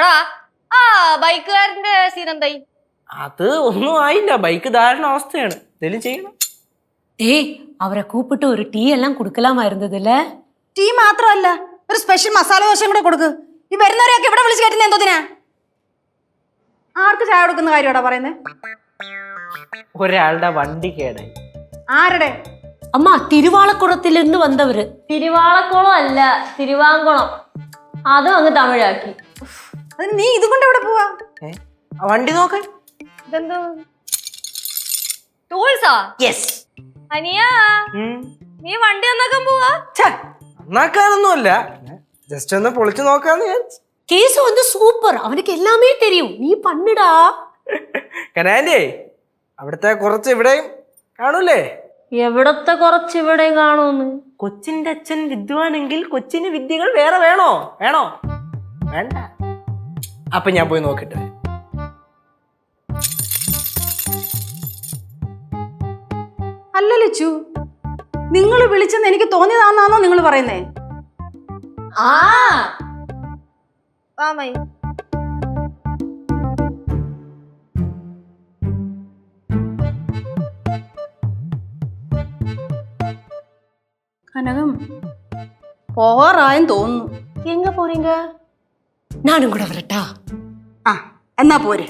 എടാ ആ ബൈക്കുകാരന്റെ സീൻ എന്തായി? അത് ഒന്നും ആയില്ല ബൈക്ക് ധാരണ അവസ്ഥയാണ്. എന്തെങ്കിലും ചെയ്യണം. ഏയ് അവരെ കൂപ്പിട്ട് ഒരു ടീ എല്ലാം കൊടുക്കലാമായിരുന്നതില്ലേ ടീ മാത്രമല്ല ഒരു സ്പെഷ്യൽ മസാല ദോശയും കൂടെ കൊടുക്ക്. ഈ വരുന്നവരെയൊക്കെ ഇവിടെ വിളിച്ചു കേട്ടില്ല എന്തോതിനാ? ആർക്ക് ചായ കൊടുക്കുന്ന കാര്യമാടാ പറയുന്നത് ഒരാളുടെ വണ്ടി കേടായി ആരുടെ? അമ്മ തിരുവാളക്കുളത്തിൽ നിന്ന് വന്നവര്. തിരുവാളക്കുളം അല്ല തിരുവാങ്കുളം. അതും അങ്ങ് തമിഴാക്കി. അതിന് നീ ഇതുകൊണ്ട് എവിടെ പോവാ? വണ്ടി നോക്ക്. യെസ് നീ വണ്ടി നന്നാക്കാൻ പോവാ? നന്നാക്കാനൊന്നുമല്ല. ജസ്റ്റ് ഒന്ന് പൊളിച്ചു നോക്കാന്ന് ഞാൻ കേസു വന്ന് സൂപ്പർ. അവനക്ക് എല്ലാമേ തെരിയും നീ പണ്ടിടാ കനാലേ അവിടത്തെ കുറച്ച് ഇവിടെയും കാണൂലേ എവിടത്തെ കുറച്ച് ഇവിടെ കാണുമെന്ന് കൊച്ചിന്റെ അച്ഛൻ വിദ്വാനെങ്കിൽ കൊച്ചിന് വിദ്യകൾ വേറെ വേണോ? വേണോ? വേണ്ട. അപ്പൊ ഞാൻ പോയി നോക്കട്ടെ. അല്ല ലച്ചു നിങ്ങൾ വിളിച്ചെന്ന് എനിക്ക് തോന്നിയതാന്നാണോ നിങ്ങൾ പറയുന്നേ? ആ. കനകം പോവാറായെന്ന് തോന്നുന്നു. എങ്ങ പോറീങ്ക ഞാനും കൂടെ വരട്ടാ. ആ എന്നാ പോരെ.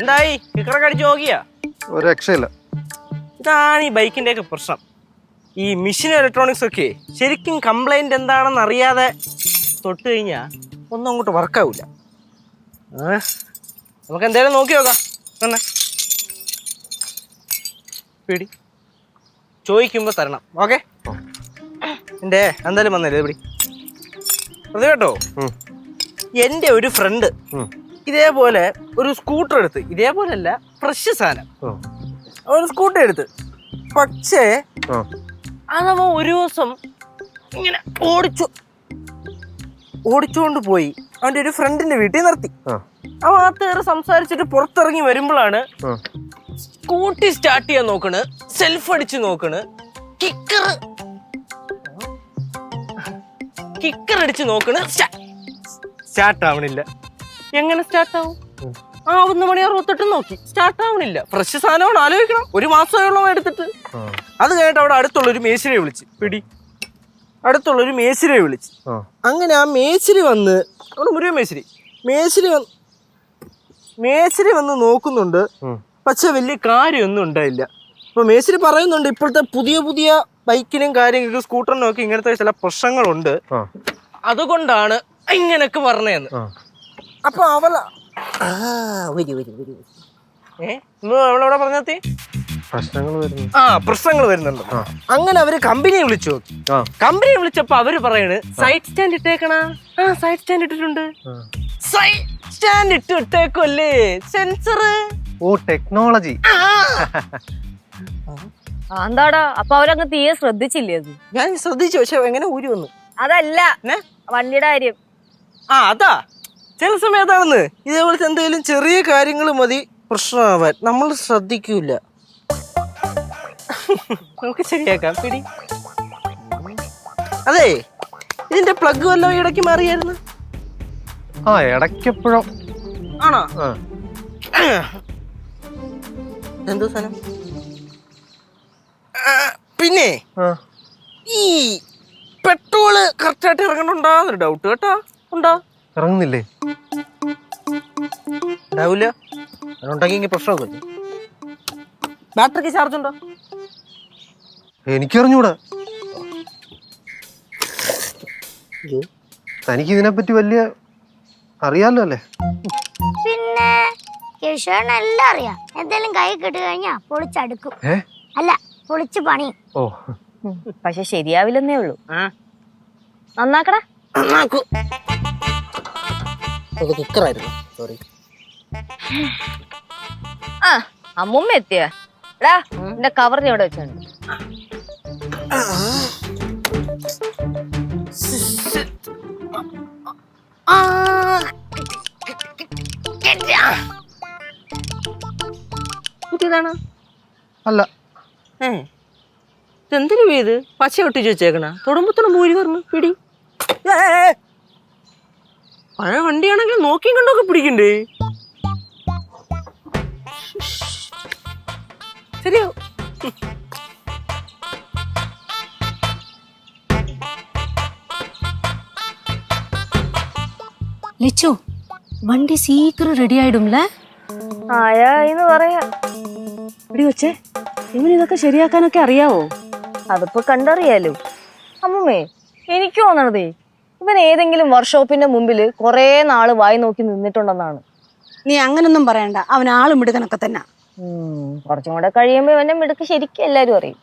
എന്തായി? കിക്കറൊക്കെ നോക്കിയാ? ഒരു രക്ഷയില്ല. ഇതാണ് ഈ ബൈക്കിന്റെ ഒക്കെ പ്രശ്നം. ഈ മെഷീൻ ഇലക്ട്രോണിക്സ് ഒക്കെ ശരിക്കും കംപ്ലൈന്റ് എന്താണെന്ന് അറിയാതെ തൊട്ട് കഴിഞ്ഞാ ഒന്നും അങ്ങോട്ട് വർക്കാവില്ല ഏഹ് നമുക്ക് എന്തായാലും നോക്കി നോക്കാം. തന്നെ. പിടി. ചോദിക്കുമ്പോൾ തരണം. ഓക്കെ? എന്റെ എന്തായാലും വന്നല്ലേ പിടി. അത് കേട്ടോ? എന്റെ എന്റെ ഒരു ഫ്രണ്ട്. ഇതേപോലെ ഒരു സ്കൂട്ടർ എടുത്ത് ഇതേപോലെയല്ല ഫ്രഷ് സാധനം. ഒരു സ്കൂട്ടർ എടുത്ത്. പക്ഷേ അതവ ഒരു ദിവസം ഇങ്ങനെ ഓടിച്ചു. ഓടിച്ചുകൊണ്ട് പോയി. അവന്റെ ഒരു ഫ്രണ്ടിന്റെ വീട്ടിൽ നിർത്തി. അവൻ ആ കയറി സംസാരിച്ചിട്ട് പുറത്തിറങ്ങി വരുമ്പോഴാണ് സ്കൂട്ടി സ്റ്റാർട്ട് ചെയ്യാൻ നോക്കണ് സെൽഫ് അടിച്ച് നോക്കണ് കിക്കർ കിക്കർ അടിച്ച് നോക്കണ് സ്റ്റാർട്ട് ആവണില്ല. എങ്ങനെ സ്റ്റാർട്ട് ആവും? ആ ഒന്ന് മണി അറുപത്തെട്ട് നോക്കി. സ്റ്റാർട്ട് ആവണില്ല. ഫ്രഷ് സാധനമാണ് ആലോചിക്കണം. ഒരു മാസമോളം എടുത്തിട്ട്. അത് കഴിഞ്ഞിട്ട് അവിടെ അടുത്തുള്ള ഒരു മേശിനെ വിളിച്ച് പിടി. അടുത്തുള്ള ഒരു മേശിരിയെ വിളിച്ച്. അങ്ങനെ ആ മേശിരി വന്ന് അവിടെ മുരുകൻ മേശിരി. മേശിരി വന്ന് മേശിരി വന്ന് നോക്കുന്നുണ്ട്. പക്ഷെ വലിയ കാര്യമൊന്നും ഉണ്ടായില്ല. അപ്പൊ മേശിരി പറയുന്നുണ്ട് ഇപ്പോഴത്തെ പുതിയ പുതിയ ബൈക്കിനും കാര്യങ്ങൾക്കും സ്കൂട്ടറിനും ഒക്കെ ഇങ്ങനത്തെ ചില പ്രശ്നങ്ങളുണ്ട്. അതുകൊണ്ടാണ് ഇങ്ങനൊക്കെ പറഞ്ഞതെന്ന് അപ്പൊ അവള ആ, വരി, വരി, വരി, വരി. ഏ? ഇന്ന് അവളെവിടെ പറഞ്ഞെത്തി ആ പ്രശ്നങ്ങൾ വരുന്നുണ്ട്. അങ്ങനെ അവർ കമ്പനിയെ വിളിച്ചു നോക്കി. കമ്പനിയെ കമ്പനി വിളിച്ചപ്പോ അവർ പറയണ് സൈഡ് സ്റ്റാൻഡ് ഇട്ടേക്കണ? ആ സൈഡ് സ്റ്റാൻഡ് ഇട്ടിട്ടുണ്ട്. സൈറ്റ് സൈഡ് സ്റ്റാൻഡ് ഇട്ട് ഇട്ടേക്കല്ലേ സെൻസർ ഓ ടെക്നോളജി എന്താടാ? അപ്പൊ അവരങ്ങ് തീരെ ശ്രദ്ധിച്ചില്ലേ അത്? ഞാൻ ശ്രദ്ധിച്ചു പക്ഷെ എങ്ങനെ ഊരി വന്നു? അതല്ല? വണ്ടിയുടെ കാര്യം. ആ അതാ. ചില സമയത്താണെന്ന് ഇതേപോലത്തെ എന്തെങ്കിലും ചെറിയ കാര്യങ്ങൾ മതി പ്രശ്നമാവാൻ. നമ്മൾ ശ്രദ്ധിക്കൂല. നമുക്ക് ശരിയാക്കാം. പിടി. അതെ ഇതിന്റെ പ്ലഗ് വല്ലതും ഇടയ്ക്ക് മാറിയായിരുന്നു. ആ ഇടയ്ക്കെപ്പോഴും. ആണോ? എന്തോ സാധനം? പിന്നെ ഈ പെട്രോൾ കറക്റ്റായിട്ട് ഇറങ്ങണുണ്ടാന്നൊരു ഡൗട്ട് കേട്ടോ. ഉണ്ടോ? ഇറങ്ങുന്നില്ലേ? ഉണ്ടാവില്ല അതുണ്ടെങ്കിൽ പ്രശ്നമൊക്കെ? ബാറ്ററിക്ക് ചാർജ് ഉണ്ടോ? എനിക്കറിഞ്ഞൂടാ. തനിക്ക് ഇതിനെപ്പറ്റി വലിയ അറിയാലോ അല്ലേ? പിന്നെ കേശവന് എല്ലാം അറിയാം. എന്തെങ്കിലും കൈ കിട്ടി കഴിഞ്ഞാ പൊളിച്ചടുക്കും. അല്ല പൊളിച്ച് പണി. ഓ. പക്ഷെ ശരിയാവില്ലെന്നേ ഉള്ളൂ. നന്നാക്കടാ. കുക്കറായിരുന്നു. സോറി ആ അമ്മുമ്മ എത്തിയ? എടാ എന്റെ കവറിന് ഇവിടെ വെച്ചുണ്ട്? പുതിയതാണ് അല്ല. ഏ. ഇതെന്തിനു വീത് പച്ച ഒട്ടിച്ച് വെച്ചേക്കണ. തൊടുമ്പത്തോളം പൂരി പറഞ്ഞു പിടി. പഴയ വണ്ടിയാണെങ്കിൽ നോക്കിയും കണ്ടൊക്കെ പിടിക്കണ്ടേ? ശരിയോ. ലച്ചു വണ്ടി സീക്രം റെഡി ആയിടും ഇതൊക്കെ ശരിയാക്കാനൊക്കെ അറിയാവോ? അതിപ്പോ കണ്ടറിയാലോ. അമ്മമ്മേ എനിക്ക് തോന്നണതേ ഇവൻ ഏതെങ്കിലും വർക്ക്ഷോപ്പിന്റെ മുമ്പിൽ കുറെ നാൾ വായി നോക്കി നിന്നിട്ടുണ്ടെന്നാണ്. നീ അങ്ങനൊന്നും പറയണ്ട. അവൻ ആളും മിടുക്കനൊക്കെ തന്നെ. കുറച്ചും കൂടെ കഴിയുമ്പോ ഇവന്റെ മിടുക്ക് ശരിക്കും എല്ലാരും അറിയും.